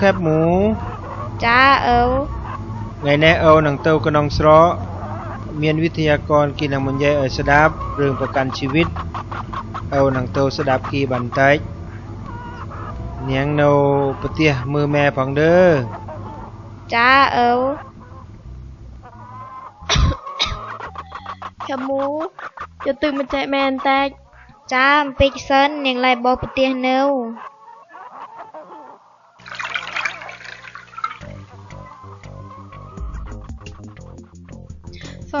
ខេបមូចាអ៊ូថ្ងៃនេះអ៊ូនឹងទៅក្នុងស្រកមានវិទ្យាករគេនឹងបញ្ជាក់ឲ្យស្ដាប់រឿងប្រកាន់ជីវិតអ៊ូនឹងទៅស្ដាប់គេបន្តិចនាងនៅប្រទេសមើម៉ែផងដឺចាអ៊ូខមូយកទឹកមកចែកមែនតែចាអំពីសិននាងឡៃបោប្រទេសនៅ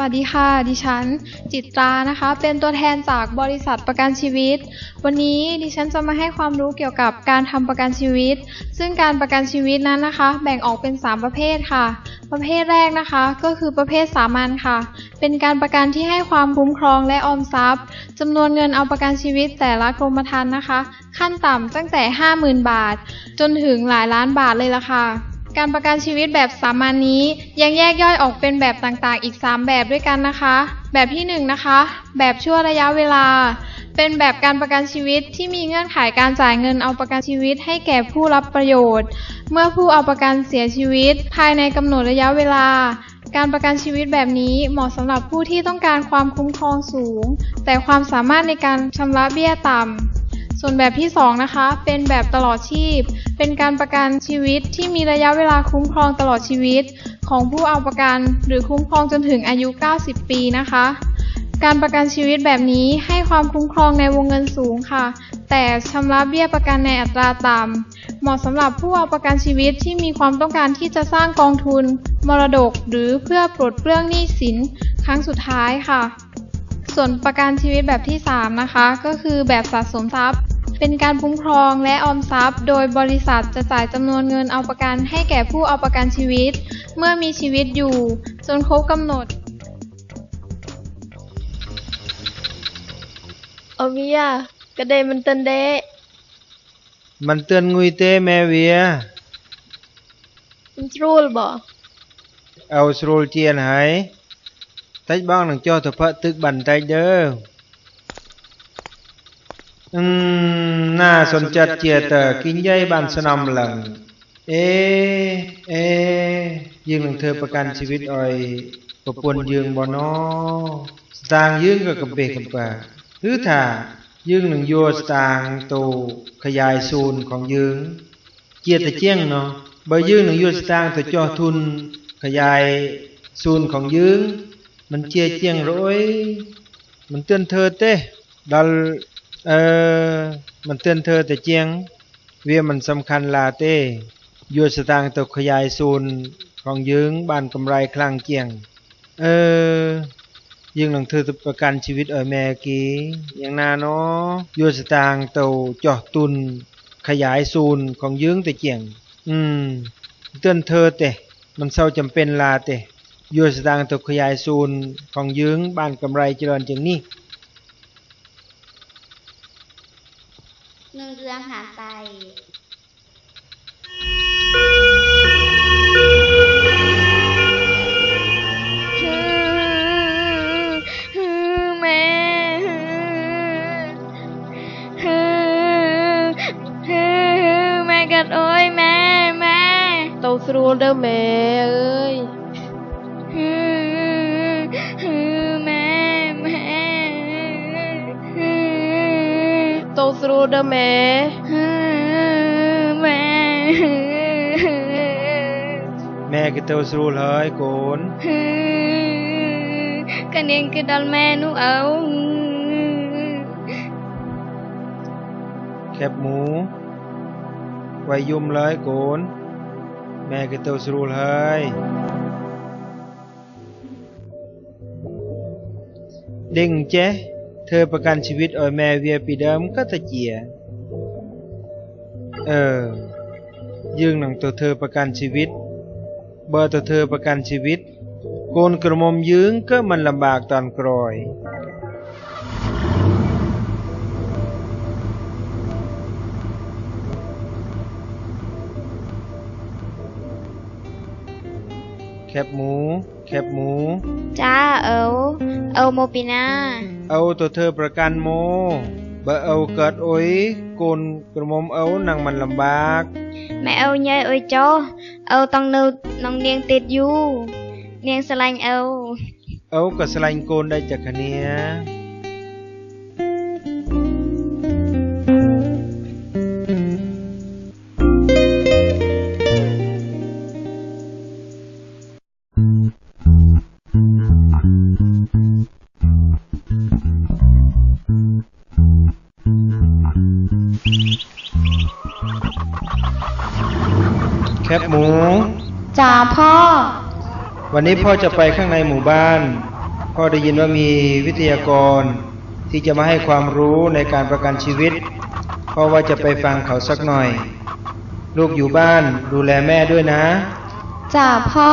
วัสดีค่ะ ดิฉัน จิตรานะคะ เป็นตัวแทนจากบริษัทประกันชีวิต วันนี้ดิฉันจะมาให้ความรู้เกี่ยวกับการทำประกันชีวิต ซึ่งการประกันชีวิตนั้นนะคะ แบ่งออกเป็น 3 ประเภทค่ะ ประเภทแรกนะคะ ก็คือประเภทสามัญค่ะ เป็นการประกันที่ให้ความคุ้มครองและออมทรัพย์จำนวนเงินเอาประกันชีวิตแต่ละกรมธรรม์นะคะ ขั้นต่ำตั้งแต่ 50,000 บาท จนถึงหลายล้านบาทเลยล่ะค่ะ การประกันชีวิตแบบสามัญนนี้ยังแยกย่อยออกเป็นแบบต่างๆ อีก 3 แบบด้วยกันนะคะ แบบที่1นงนะคะ แบบชั่วระยะเวลา เป็นแบบการประกันชีวิตที่มีเงื่อนไขการจ่ายเงินเอาประกันชีวิตให้แก่ผู้รับประโยชน์ เมื่อผู้เอาประกันเสียชีวิต ภายในกำหนดระยะเวลา การประกันชีวิตแบบนี้เหมาะสำหรับผู้ที่ต้องการความคุ้มครองสูง แต่ความสามารถในการชำระเบี้ยต่ำ ส่วนแบบที่ 2 นะคะ เป็นแบบตลอดชีพ เป็นการประกันชีวิตที่มีระยะเวลาคุ้มครองตลอดชีวิต ของผู้เอาประกันหรือคุ้มครองจนถึงอายุ 90 ปีนะคะ การประกันชีวิตแบบนี้ให้ความคุ้มครองในวงเงินสูงค่ะ แต่ชำระเบี้ยประกันในอัตราต่ำเหมาะสำหรับผู้เอาประกันชีวิตที่มีความต้องการที่จะสร้างกองทุน มรดก หรือเพื่อปลดเปลื้องหนี้สินครั้งสุดท้ายค่ะส่วนประกันชีวิตแบบที่ 3 นะคะ ก็คือแบบสะสมทรัพย์ เป็นการคุ้มครองและออมทรัพย์ โดยบริษัทจะจ่ายจำนวนเงินเอาประกันให้แก่ผู้เอาประกันชีวิต เมื่อมีชีวิตอยู่ จนครบกำหนดเอเวียกระเดมันเตือนเดะ มันเตือนงุยเต้แม่เวีย มันรูลบ่เอาสโรลเจียนหายตัดบ้างหนังจอเถอะพระตึกบันใจเด้ออืม จียតើគិញយាយបានស្នំឡើងអេអេយើងនឹងធ្វើប្រកាន់ជីវិតឲ្យប្រពន្ធយើងบ่ណស្តាងយើងក៏កំពេះកំប៉ាឬថាយើងនឹងយកស្តាងទៅขยายศูนย์ของយើងជាតែជាងเนาะបើយើងនឹងយកស្តាងទៅចោះទុនขยายศูนย์ของយើងมันជាជាងរអុយមិនទឿនធ្វើទេដល់ เออ มันเตือนเธอแต่เจียง เวียมันสำคัญลาเต้ยูสตางตกขยายซูนของยืงบานกำไรคลังเกียง เออยิงหลังเธอประกันชีวิตเออแม่กี้อย่างนาเนาะยูสตางเตาจอตุน ขยายซูนของยืงแต่เจียง อืม เตือนเธอแต่มันเศร้าจำเป็นลาเต้ยูสตางตกขยายซูนของยืงบานกำไรเจริญจึงนี่ หนึ่งเดือนผ่านไป ស្រួលទៅម៉ែ ម៉ែ ម៉ែគេទៅស្រួលហើយកូន កានាងគឺដល់ម៉ែនោះអើ แคบหมูไว้ยุ่มเลยโกน แม่ก็เต้าสรูลเฮ้ยดิ่งเจ๊ เธอประกันชีวิตเอยแม่เวียปีเดิมก็ตะเกียเออ ยืงหนังตัวเธอประกันชีวิต เบอร์ตัวเธอประกันชีวิต โกนกระมมยืงก็มันลำบากตอนกรอย ខេបមូខេបមូចាអ៊ូអ៊ូមកពីណាអ៊ូទៅធ្វើប្រកាន់មកបើអ៊ូកើតអុយកូនក្រមុំអ៊ូនឹងមិនលំបាកម៉ែអ៊ូញ៉ៃអុយចុះអ៊ូតង់នៅនឹងនាងទៀតយូរនាងស្រឡាញ់អ៊ូអ៊ូក៏ស្រឡាញ់កូនដូចតែគ្នា บหมูจ้าพ่อ วันนี้พ่อจะไปข้างในหมู่บ้าน พ่อได้ยินว่ามีวิทยากร ที่จะมาให้ความรู้ในการประกันชีวิต พ่อว่าจะไปฟังเขาสักหน่อย ลูกอยู่บ้านดูแลแม่ด้วยนะจ้าพ่อ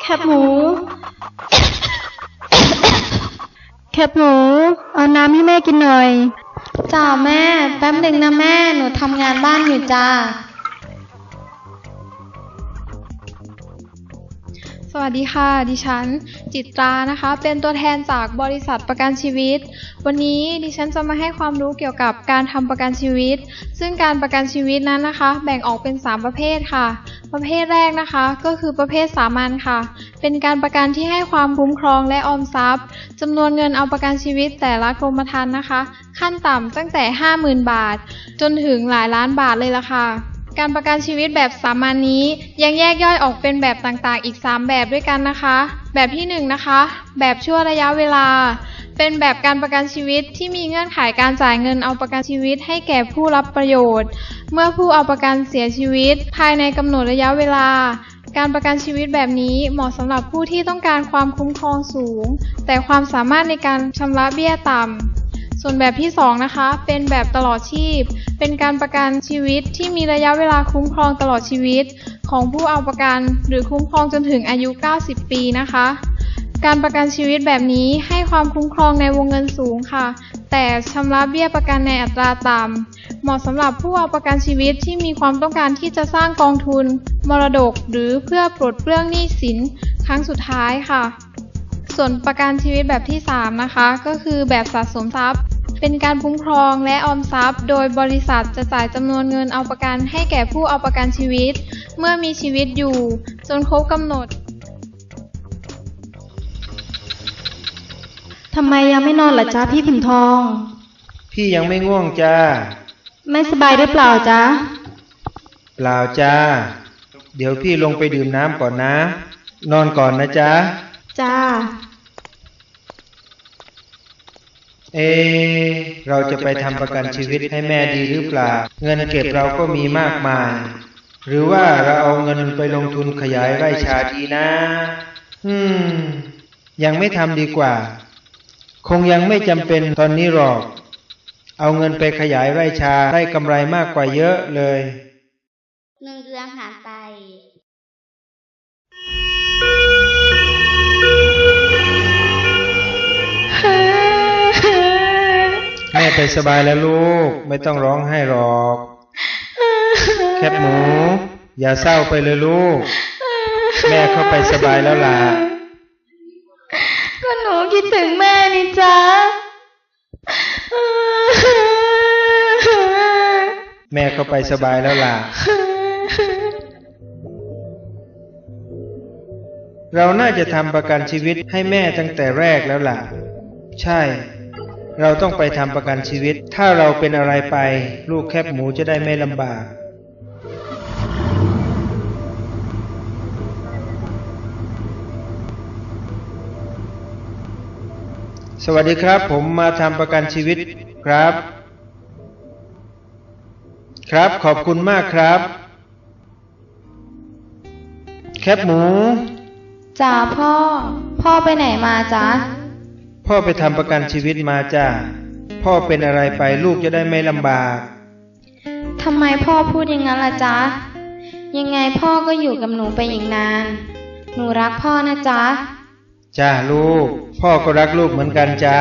แคบหมู แคบหมู เอาน้ำให้แม่กินหน่อย จ้าแม่ แป๊บหนึ่งนะแม่ หนูทำงานบ้านอยู่จ้า สวัสดีค่ะ ดิฉัน จิตรานะคะ เป็นตัวแทนจากบริษัทประกันชีวิต วันนี้ดิฉันจะมาให้ความรู้เกี่ยวกับการทำประกันชีวิต ซึ่งการประกันชีวิตนั้นนะคะ แบ่งออกเป็น 3 ประเภทค่ะ ประเภทแรกนะคะ ก็คือประเภทสามัญค่ะ เป็นการประกันที่ให้ความคุ้มครองและออมทรัพย์จำนวนเงินเอาประกันชีวิตแต่ละกรมธรรม์นะคะ ขั้นต่ำตั้งแต่ 50,000 บาท จนถึงหลายล้านบาทเลยละค่ะ การประกันชีวิตแบบสามัญนนี้ยังแยกย่อยออกเป็นแบบต่างๆ อีก 3 แบบด้วยกันนะคะ แบบที่1นะคะ แบบชั่วระยะเวลา เป็นแบบการประกันชีวิตที่มีเงื่อนไขการจ่ายเงินเอาประกันชีวิตให้แก่ผู้รับประโยชน์ เมื่อผู้เอาประกันเสียชีวิต ภายในกำหนดระยะเวลา การประกันชีวิตแบบนี้เหมาะสำหรับผู้ที่ต้องการความคุ้มครองสูง แต่ความสามารถในการชำระเบี้ยต่ำ ส่วนแบบที่ 2 นะคะ เป็นแบบตลอดชีพ เป็นการประกันชีวิตที่มีระยะเวลาคุ้มครองตลอดชีวิต ของผู้เอาประกัน หรือคุ้มครองจนถึงอายุ 90 ปีนะคะ การประกันชีวิตแบบนี้ให้ความคุ้มครองในวงเงินสูงค่ะ แต่ชำระเบี้ยประกันในอัตราต่ำเหมาะสำหรับผู้เอาประกันชีวิตที่มีความต้องการที่จะสร้างกองทุน มรดก หรือเพื่อปลดเปลื้องหนี้สินครั้งสุดท้ายค่ะ ส่วนประกันชีวิตแบบที่ 3 นะคะ ก็คือแบบสะสมทรัพย์ เป็นการคุ้มครองและออมทรัพย์ โดยบริษัทจะจ่ายจำนวนเงินเอาประกันให้แก่ผู้เอาประกันชีวิต เมื่อมีชีวิตอยู่ จนครบกำหนด ทำไมยังไม่นอนล่ะจ้าพี่พิมพ์ทอง พี่ยังไม่ง่วงจ้า ไม่สบายหรือเปล่าจ๊ะ เปล่าจ้า เดี๋ยวพี่ลงไปดื่มน้ำก่อนนะ นอนก่อนนะจ๊ะ จ้า เอะเราจะไปทำประกันชีวิตให้แม่ดีหรือเปล่า เงินเก็บเราก็มีมากมาย หรือว่าเราเอาเงินไปลงทุนขยายไร่ชาดีนะ อืม ยังไม่ทำดีกว่า คงยังไม่จำเป็นตอนนี้หรอก เอาเงินไปขยายไร่ชาได้กำไรมากกว่าเยอะเลยหนึ่งเดือนผ่านไปแม่ไปสบายแล้วลูก ไม่ต้องร้องไห้หรอก แคบหมู อย่าเศร้าไปเลยลูก แม่เข้าไปสบายแล้วล่ะก็หนู คิดถึงแม่นี่จ้าแม่เข้าไปสบายแล้วล่ะ เราน่าจะทำประกันชีวิตให้แม่ตั้งแต่แรกแล้วล่ะ ใช่ เราต้องไปทำประกันชีวิต ถ้าเราเป็นอะไรไป ลูกแคบหมูจะได้ไม่ลำบาก สวัสดีครับ ผมมาทำประกันชีวิตครับ ครับ ขอบคุณมากครับ แคบหมูจ้าพ่อ พ่อไปไหนมาจ๊ะ พ่อไปทำประกันชีวิตมาจ้าพ่อเป็นอะไรไปลูกจะได้ไม่ลำบากทำไมพ่อพูดอย่างนั้นล่ะจ๊ะ ยังไงพ่อก็อยู่กับหนูไปอีกนาน หนูรักพ่อนะจ๊ะ จ้าลูก พ่อก็รักลูกเหมือนกันจ้า